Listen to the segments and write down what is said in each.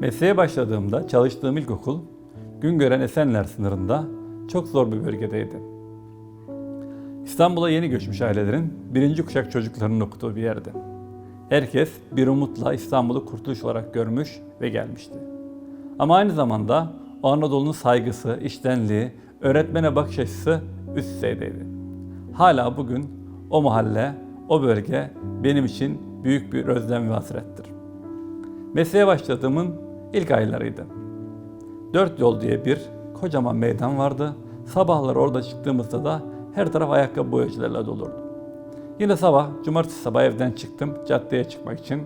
Mesleğe başladığımda çalıştığım ilkokul Güngören Esenler sınırında çok zor bir bölgedeydi. İstanbul'a yeni göçmüş ailelerin birinci kuşak çocuklarının okuduğu bir yerdi. Herkes bir umutla İstanbul'u kurtuluş olarak görmüş ve gelmişti. Ama aynı zamanda Anadolu'nun saygısı, iştenliği, öğretmene bakış açısı üst düzeydeydi. Hala bugün o mahalle, o bölge benim için büyük bir özlem ve hasrettir. Mesleğe başladığımın ilk aylarıydı. Dört yol diye bir kocaman meydan vardı. Sabahlar orada çıktığımızda da her taraf ayakkabı boyacılarla dolurdu. Yine sabah, cumartesi sabah evden çıktım caddeye çıkmak için.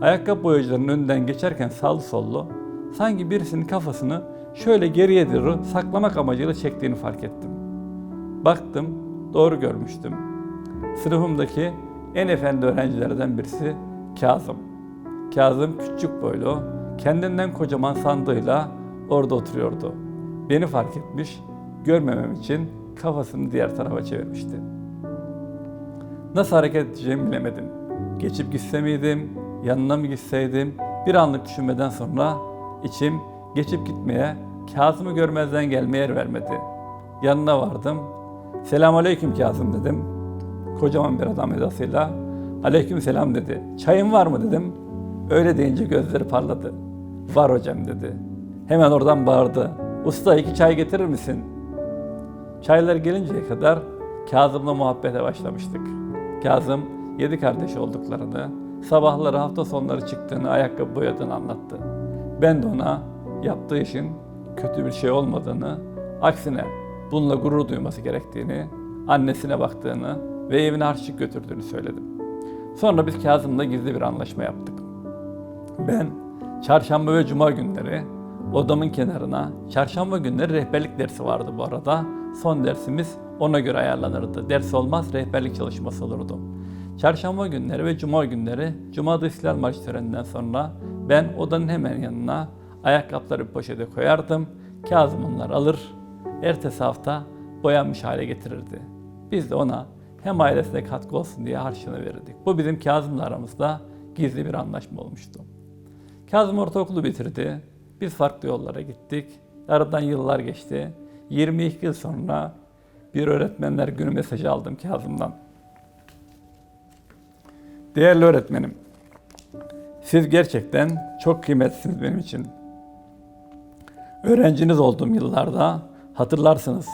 Ayakkabı boyacılarının önünden geçerken sağlı sollu sanki birisinin kafasını şöyle geriye doğru saklamak amacıyla çektiğini fark ettim. Baktım, doğru görmüştüm. Sınıfımdaki en efendi öğrencilerden birisi Kazım. Kazım küçük boylu, kendinden kocaman sandığıyla orada oturuyordu. Beni fark etmiş, görmemem için kafasını diğer tarafa çevirmişti. Nasıl hareket edeceğimi bilemedim. Geçip gitse miydim, yanına mı gitseydim? Bir anlık düşünmeden sonra içim geçip gitmeye, Kazım'ı görmezden gelmeye yer vermedi. Yanına vardım. Selam aleyküm Kazım dedim. Kocaman bir adam edasıyla. Aleyküm selam dedi. Çayın var mı dedim. Öyle deyince gözleri parladı. Var hocam dedi. Hemen oradan bağırdı. Usta iki çay getirir misin? Çaylar gelinceye kadar Kazım'la muhabbete başlamıştık. Kazım yedi kardeş olduklarını, sabahları hafta sonları çıktığını, ayakkabı boyadığını anlattı. Ben de ona yaptığı işin kötü bir şey olmadığını, aksine bununla gurur duyması gerektiğini, annesine baktığını ve evine harçlık götürdüğünü söyledim. Sonra biz Kazım'la gizli bir anlaşma yaptık. Ben çarşamba ve cuma günleri odamın kenarına, çarşamba günleri rehberlik dersi vardı bu arada. Son dersimiz ona göre ayarlanırdı. Ders olmaz, rehberlik çalışması olurdu. Çarşamba günleri ve cuma günleri, Cuma'da İstiklal Marşı töreninden sonra ben odanın hemen yanına ayakkabıları bir poşete koyardım. Kazım onları alır, ertesi hafta boyanmış hale getirirdi. Biz de ona hem ailesine katkı olsun diye harçlığını verirdik. Bu bizim Kazım'la aramızda gizli bir anlaşma olmuştu. Kazım ortaokulu bitirdi. Biz farklı yollara gittik. Aradan yıllar geçti. 22 yıl sonra bir öğretmenler günü mesajı aldım Kazım'dan. Değerli öğretmenim, siz gerçekten çok kıymetlisiniz benim için. Öğrenciniz olduğum yıllarda hatırlarsınız.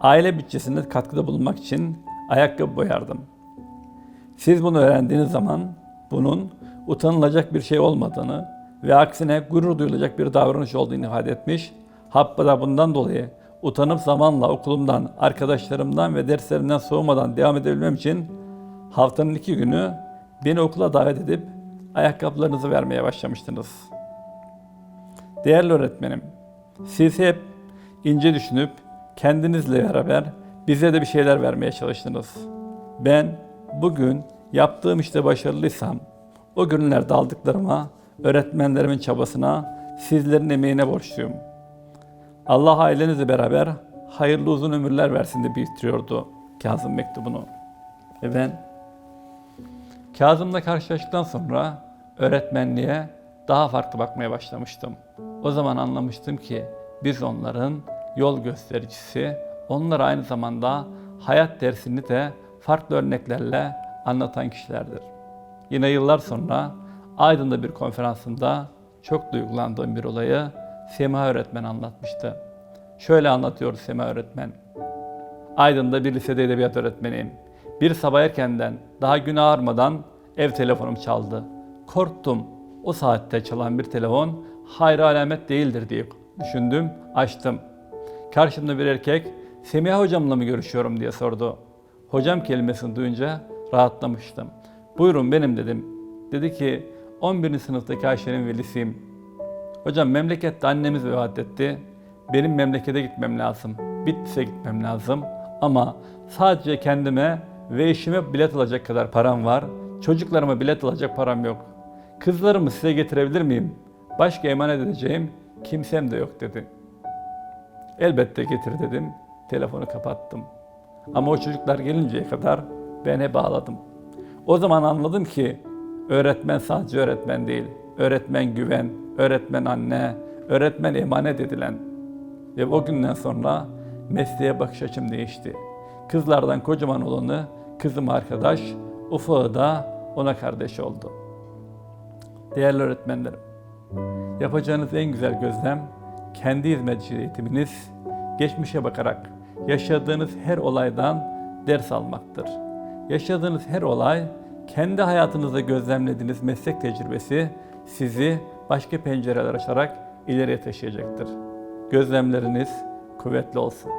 Aile bütçesinde katkıda bulunmak için ayakkabı boyardım. Siz bunu öğrendiğiniz zaman bunun utanılacak bir şey olmadığını ve aksine gurur duyulacak bir davranış olduğunu ifade etmiş. Hatta bundan dolayı utanıp zamanla okulumdan, arkadaşlarımdan ve derslerimden soğumadan devam edebilmem için haftanın iki günü beni okula davet edip ayakkabılarınızı vermeye başlamıştınız. Değerli öğretmenim, siz hep ince düşünüp kendinizle beraber bize de bir şeyler vermeye çalıştınız. Ben bugün yaptığım işte başarılıysam o günlerde aldıklarıma, öğretmenlerimin çabasına, sizlerin emeğine borçluyum. Allah ailenizle beraber hayırlı uzun ömürler versin diye bitiriyordu Kazım mektubunu. Ve ben Kazım'la karşılaştıktan sonra öğretmenliğe daha farklı bakmaya başlamıştım. O zaman anlamıştım ki biz onların yol göstericisi, onlar aynı zamanda hayat dersini de farklı örneklerle anlatan kişilerdir. Yine yıllar sonra Aydın'da bir konferansında çok duygulandığım bir olayı Sema öğretmen anlatmıştı. Şöyle anlatıyor Sema öğretmen. Aydın'da bir lisede edebiyat öğretmeniyim. Bir sabah erkenden daha gün ağarmadan ev telefonum çaldı. Korktum. O saatte çalan bir telefon hayra alamet değildir diye düşündüm, açtım. Karşımda bir erkek Semiha hocamla mı görüşüyorum diye sordu. Hocam kelimesini duyunca rahatlamıştım. Buyurun benim dedim. Dedi ki 11. sınıftaki Ayşe'nin velisiyim. Hocam memlekette annemiz vefat etti. Benim memlekete gitmem lazım. Bitlis'e gitmem lazım. Ama sadece kendime ve eşime bilet alacak kadar param var. Çocuklarıma bilet alacak param yok. Kızlarımı size getirebilir miyim? Başka emanet edeceğim kimsem de yok dedi. Elbette getir dedim. Telefonu kapattım. Ama o çocuklar gelinceye kadar ben hep ağladım. O zaman anladım ki öğretmen sadece öğretmen değil. Öğretmen güven, öğretmen anne, öğretmen emanet edilen. Ve o günden sonra mesleğe bakış açım değişti. Kızlardan kocaman olanı kızım arkadaş, ufağı da ona kardeş oldu. Değerli öğretmenlerim, yapacağınız en güzel gözlem kendi hizmetçi eğitiminiz, geçmişe bakarak yaşadığınız her olaydan ders almaktır. Yaşadığınız her olay kendi hayatınızda gözlemlediğiniz meslek tecrübesi sizi başka pencereler açarak ileriye taşıyacaktır. Gözlemleriniz kuvvetli olsun.